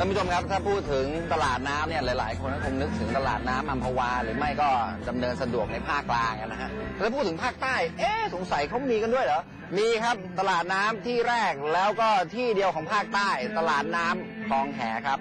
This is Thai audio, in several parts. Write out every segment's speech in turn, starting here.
ท่านผู้ชมครับถ้าพูดถึงตลาดน้ำเนี่ยหลาย ๆ คนก็คงนึกถึงตลาดน้ำอัมพวา หรือไม่ก็ดำเนินสะดวกในภาคกลางอะนะฮะแล้วพูดถึงภาคใต้ เอ๊ะสงสัยเขามีกันด้วยเหรอมีครับตลาดน้ำที่แรกแล้วก็ที่เดียวของภาคใต้ ตลาดน้ำคลองแหครับ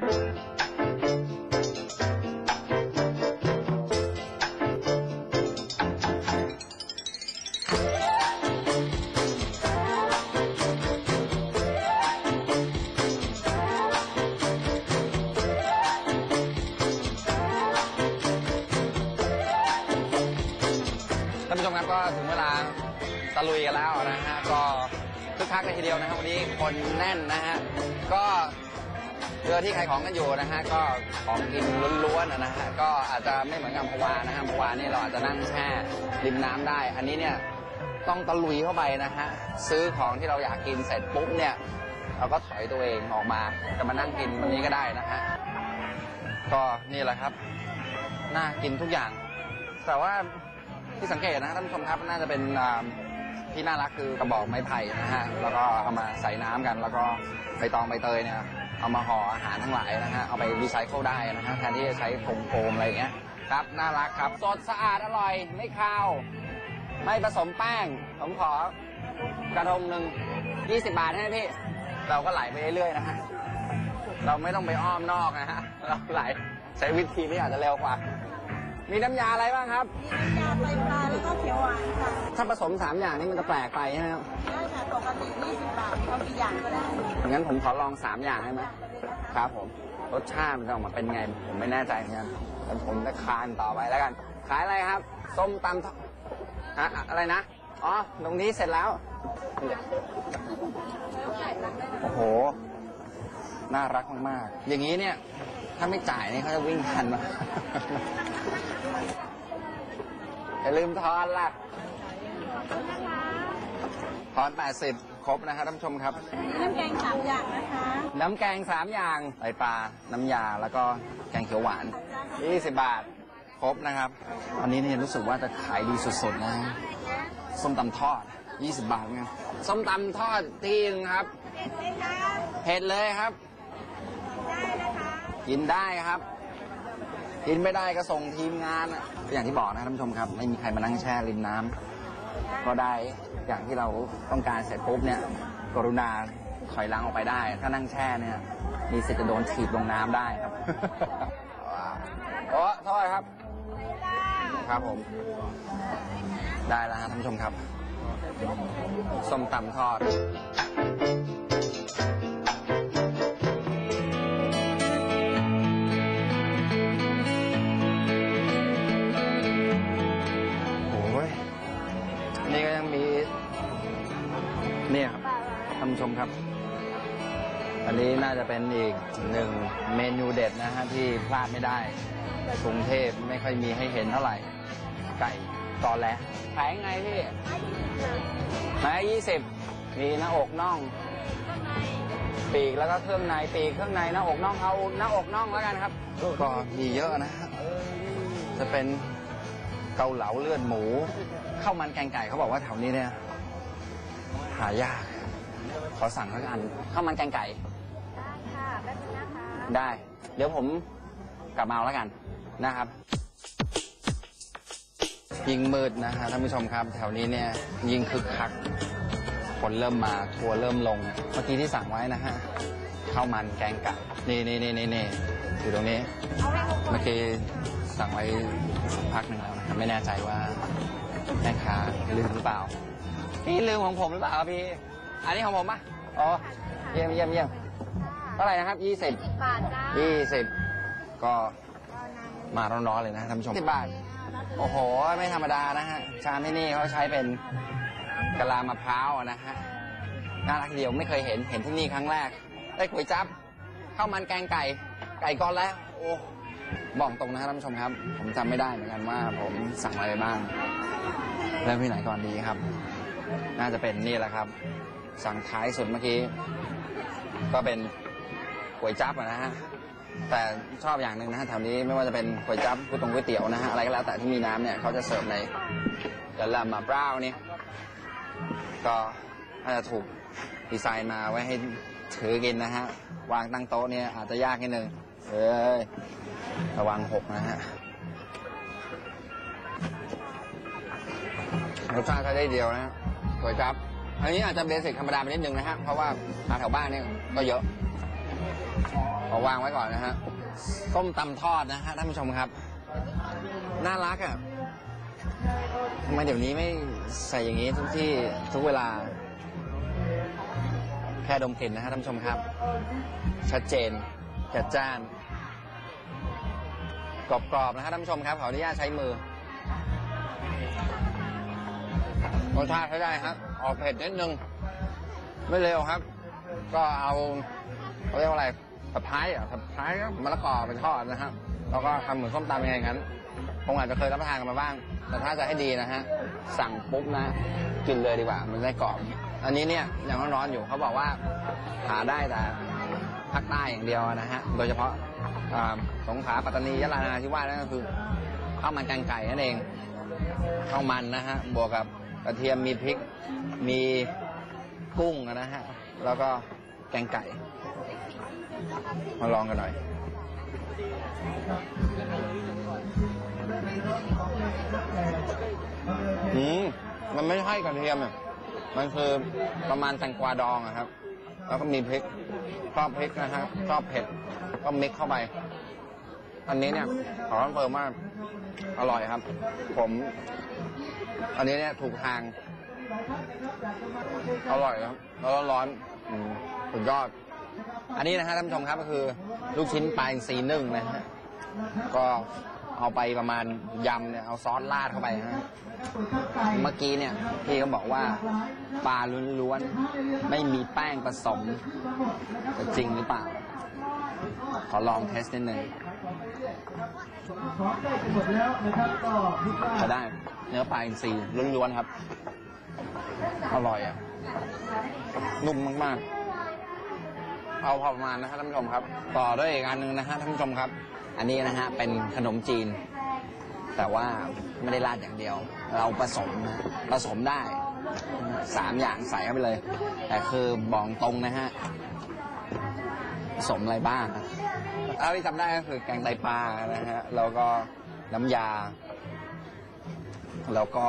านผู้ชมครับก็ถึงเวลาตะลุยกันแล้วนะฮะก็คึกคักเลยทีเดียวนะครับวันนี้คนแน่นนะฮะก็เรือที่ขายของกันอยู่นะฮะก็ของกินล้วนๆนะฮะก็อาจจะไม่เหมือนกับพวานะฮะพวานี่เราอาจจะนั่งแช่ริมน้ำได้ อันนี้เนี่ยต้องตะลุยเข้าไปนะฮะซื้อของที่เราอยากกินเสร็จปุ๊บเนี่ยเราก็ถอยตัวเองออกมาจะมานั่งกินตรงนี้ก็ได้นะฮะก็นี่แหละครับน่ากินทุกอย่าง แต่ว่า ที่สังเกตนะท่านผู้ชมครับน่าจะเป็นที่น่ารักคือกระบอกไม้ไผ่นะฮะแล้วก็เอามาใส่น้ำกัน แล้วก็ใบตองใบเตยเนี่ยเอามาห่ออาหารทั้งหลายนะฮะเอาไปรีไซเคิลได้นะฮะแทนที่จะใช้โฟมอะไรอย่างเงี้ยครับน่ารักครับสดสะอาดอร่อยไม่คาว ไม่ผสมแป้งผมขอกระทงหนึ่ง20 บาทให้พี่เราก็ไหลไปเรื่อยๆนะฮะเราไม่ต้องไปอ้อมนอกนะฮะเราไหลใช้วิธีที่อาจจะเร็วกว่า มีน้ำยาอะไรบ้างครับ มีน้ำยาไตปลาแล้วก็เขียวหวานค่ะ ถ้าผสมสามอย่างนี่มันจะแปลกไปใช่ไหมครับได้ค่ะปกติ20บาทเอากี่อย่างก็ได้งั้นผมขอลองสามอย่างได้ไหมครับผม รสชาติมันจะออกมาเป็นไง ผมไม่แน่ใจเหมือนกันแต่ผมจะคานต่อไปแล้วกัน ขายอะไรครับ ส้มตำทอดอะอะอะไรนะ อ๋อ ตรงนี้เสร็จแล้ว โอ้โห น่ารักมากๆ อย่างนี้เนี่ย ถ้าไม่จ่ายนี่เขาจะวิ่งทันมา อย่าลืมทอนล่ะทอน80 ครบนะครับท่านผู้ชมครับ น้ำแกงสามอย่างนะคะน้ำแกง 3 อย่างไตปลา น้ำยา แล้วก็แกงเขียวหวาน 20 บาท ครบนะครับ อันนี้เนี่ยรู้สึกว่าจะขายดีสุดๆนะ ส้มตำทอด 20 บาทเหมือนกันส้มตำทอดที่นึงครับ เผ็ดเลยครับ กินได้ครับ กินไม่ได้ก็ส่งทีมงานอะอย่างที่บอกนะท่านผู้ชมครับไม่มีใครมานั่งแช่ริมน้ำก็ได้อย่างที่เราต้องการเสร็จปุ๊บเนี่ย กรุณาถอยหลังออกไปได้ ถ้านั่งแช่เนี่ย มีสิทธิ์จะโดนถีบลงน้ำได้ครับว้าวโอ้โทษครับ ครับผม ได้แล้วฮะท่านผู้ชมครับ ส้มตำทอด มครับ อันนี้น่าจะเป็นอีกหนึ่งเมนูเด็ดนะฮะที่พลาดไม่ได้กรุงเทพไม่ค่อยมีให้เห็นเท่าไหร่ ไก่ตอแหละขายยังไงพี่ไม้ยี่สิบมีหน้าอกน่อง ปีกแล้วก็เครื่องในปีกเครื่องในหน้าอกน่องเอาหน้าอกน่องแล้วกันครับ ก็มีเยอะนะฮะจะเป็นเกาเหลาเลือดหมูข้าวมันแกงไก่เขาบอกว่าแถวนี้เนี่ยหายาก ขอสั่งแล้วกันข้าวมันแกงไก่ค่ะแป๊บนึงนะคะ ได้ เดี๋ยวผมกลับมาเอาแล้วกันนะครับยิ่งมืดนะฮะท่านผู้ชมครับ แถวนี้เนี่ยยิ่งคึกคักคนเริ่มมาทัวร์เริ่มลง เมื่อกี้ที่สั่งไว้นะฮะข้าวมันแกงไก่นี่นี่นี่นี่นี่อยู่ตรงนี้ เอาให้ครบเมื่อกี้สั่งไว้สักพักหนึ่งแล้วนะครับไม่แน่ใจว่าแม่ค้าลืมหรือเปล่า พี่ลืมของผมหรือเปล่าครับพี่ อันนี้ของผมปะอ๋อ เยี่ยมเยี่ยมเยี่ยมเท่าไหร่นะครับยี่สิบ10บาทจ้ายี่สิบก็มาร้อนๆเลยนะท่านผู้ชมสิบบาท โอ้โห ไม่ธรรมดานะฮะ ชามที่นี่เขาใช้เป็นกะลามะพร้าวนะฮะ น่ารักทีเดียวไม่เคยเห็น เห็นที่นี่ครั้งแรก ได้ก๋วยจั๊บข้าวมันแกงไก่ ไก่ก้อนแล้ว โอ้บอกตรงนะท่านผู้ชมครับ ผมจำไม่ได้เหมือนกันว่าผมสั่งอะไรไปบ้างเริ่มที่ไหนก่อนดีครับ น่าจะเป็นนี่แหละครับ สั่งท้ายสุดเมื่อกี้ ก็เป็นก๋วยจั๊บนะฮะแต่ชอบอย่างหนึ่งนะฮะแถวนี้ไม่ว่าจะเป็นก๋วยจั๊บก๋วยตงก๋วยเตี๋ยวนะฮะอะไรก็แล้วแต่ที่มีน้ำเนี่ยเขาจะเสิร์ฟในกะละมาเปล่านี่ก็น่าจจะถูกดีไซน์มาไว้ให้ถือกินนะฮะวางตั้งโต๊ะเนี่ยอาจจะยากนิดนึงเอ้ยระวังหกนะฮะรสชาติใช้ได้เดียวนะฮะสวยครับ อันนี้อาจจะเบสิกธรรมดาไปนิดนึงนะฮะ เพราะว่าทาแถวบ้านเนี่ยก็เยอะขอวางไว้ก่อนนะฮะ ส้มตำทอดนะฮะท่านผู้ชมครับ น่ารักอะทำไมเดี๋ยวนี้ไม่ใส่อย่างนี้ทุกที่ทุกเวลา แค่ดมกลิ่นนะฮะท่านผู้ชมครับ ชัดเจนจัดจ้าน กรอบๆนะฮะท่านผู้ชมครับขออนุญาตใช้มือรสชาติใช้ได้ครับ ออกเผ็ดนิดนึง ไม่เร็วครับ ก็เอาเขาเรียกว่าอะไรผัดไทยอะผัดไทยก็มะละกอไปทอดนะฮะแล้วก็ทำเหมือนส้มตำยังไงงั้นคงอาจจะเคยรับประทานกันมาบ้าง แต่ถ้าจะให้ดีนะฮะ สั่งปุ๊บนะ กินเลยดีกว่า มันได้กรอบ อันนี้เนี่ยยังร้อนๆอยู่เขาบอกว่าหาได้แต่ภาคใต้อย่างเดียวนะฮะ โดยเฉพาะสงขลาปัตตานียะลานาที่ว่านั่นก็คือข้าวมันแกงไก่นั่นเองข้าวมันนะฮะบวกกับ ระเทียมมีพริก มีกุ้งนะฮะ แล้วก็แกงไก่ มาลองกันหน่อย อืม มันไม่ใช่กระเทียมอะ มันคือประมาณแตงกวาดองอะครับ แล้วก็มีพริกชอบพริกนะฮะชอบเผ็ด ก็มิกเข้าไป อันนี้เนี่ย ขอคอนเฟิร์มว่าอร่อยครับ ผม อันนี้เนี่ยถูกทาง อร่อยครับแล้วร้อนๆอืมสุดยอด อันนี้นะฮะท่านผู้ชมครับก็คือ ลูกชิ้นปลาอินทรีนึ่งนะฮะก็เอาไปประมาณยำเนี่ยเอาซอสราดเข้าไปฮะเมื่อกี้เนี่ยพี่ก็บอกว่าปลาล้วนๆไม่มีแป้งผสมจะจริงหรือเปล่า ขอลองเทสนิดนึงก็ได้เนื้อปลาอินทรีล้วนๆครับ อร่อยอะ นุ่มมากๆ เอาพอประมาณนะครับท่านผู้ชมครับ ต่อด้วยอีกอันหนึ่งนะฮะท่านผู้ชมครับ อันนี้นะฮะเป็นขนมจีน แต่ว่าไม่ได้ราดอย่างเดียว เราผสมนะผสมได้สามอย่างใส่เข้าไปเลย แต่คือบอกตรงนะฮะ ผสมอะไรบ้างครับเอาที่จำได้ก็คือแกงไตปลานะฮะแล้วก็น้ำยา แล้วก็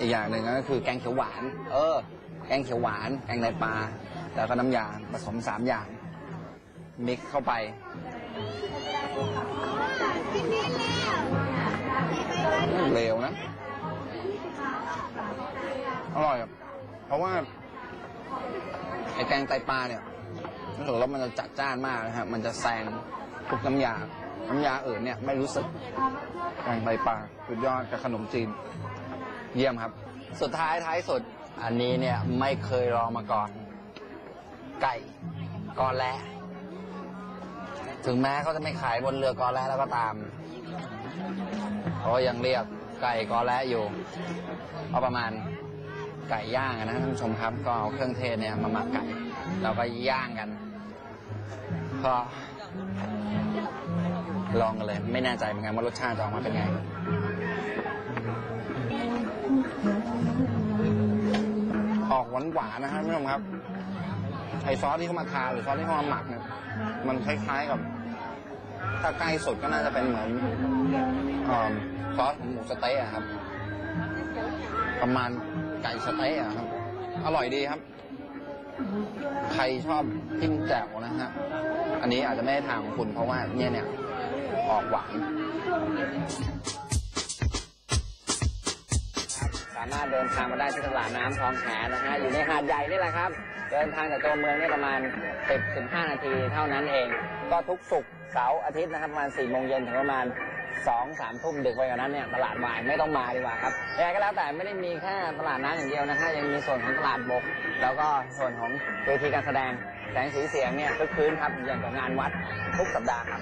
อีกอย่างหนึ่งก็คือแกงเขียวหวาน เออ แกงเขียวหวาน แกงไตปลา แล้วก็น้ำยาผสมสามอย่าง มิกเข้าไปเร็วนะ อร่อยเพราะว่าไอ้แกงไตปลาเนี่ย รู้สึกว่ามันจะจัดจ้านมากนะฮะมันจะแซงทุกน้ำยา น้ำยาอื่นเนี่ยไม่รู้สึกแกงไตปลาสุดยอดกับขนมจีน เยี่ยมครับ สุดท้ายท้ายสุดอันนี้เนี่ยไม่เคยลองมาก่อน ไก่กอแลถึงแม้เขาจะไม่ขายบนเรือกอแลแล้วก็ตามเขาก็ยังเรียกไก่กอและอยู่เอาประมาณไก่ย่างนะท่านผู้ชมครับ ก็เอาเครื่องเทศเนี่ยมาหมักไก่แล้วก็ย่างกัน ก็ลองกันเลย ไม่แน่ใจเหมือนกันว่ารสชาติจะออกมาเป็นไง ออกหวานหวานนะครับท่านผู้ชมครับ ไอซอสที่เขามาทาหรือซอสที่เขามาหมักเนี่ย มันคล้ายๆกับ ถ้าใกล้สุดก็น่าจะเป็นเหมือนออซอสของหมูสเต๊ะอะครับ ประมาณไก่สเต๊ะอะครับ อร่อยดีครับ ใครชอบจิ้มแจ่วนะฮะ อันนี้อาจจะไม่ได้ทางของคุณเพราะว่าเนี่ยเนี่ยออกหวานสามารถเดินทางมาได้ที่ตลาดน้ำคลองแหนะฮะ อยู่ในหาดใหญ่นี่แหละครับ เดินทางจากตัวเมืองเนี่ยประมาณ 10-15 นาทีเท่านั้นเอง ก็ทุกศุกร์เสาร์อาทิตย์นะครับประมาณ4โมงเย็นถึงประมาณ สองสามทุ่มดึกไปกว่านั้นเนี่ยตลาดวายไม่ต้องมาดีกว่าครับแต่ก็แล้วแต่ไม่ได้มีแค่ตลาดน้ำอย่างเดียวนะฮะยังมีส่วนของตลาดบก แล้วก็ส่วนของเวทีการแสดงแสงสีเสียงเนี่ยคึกคืนครับอย่างกับงานวัดทุกสัปดาห์ครับ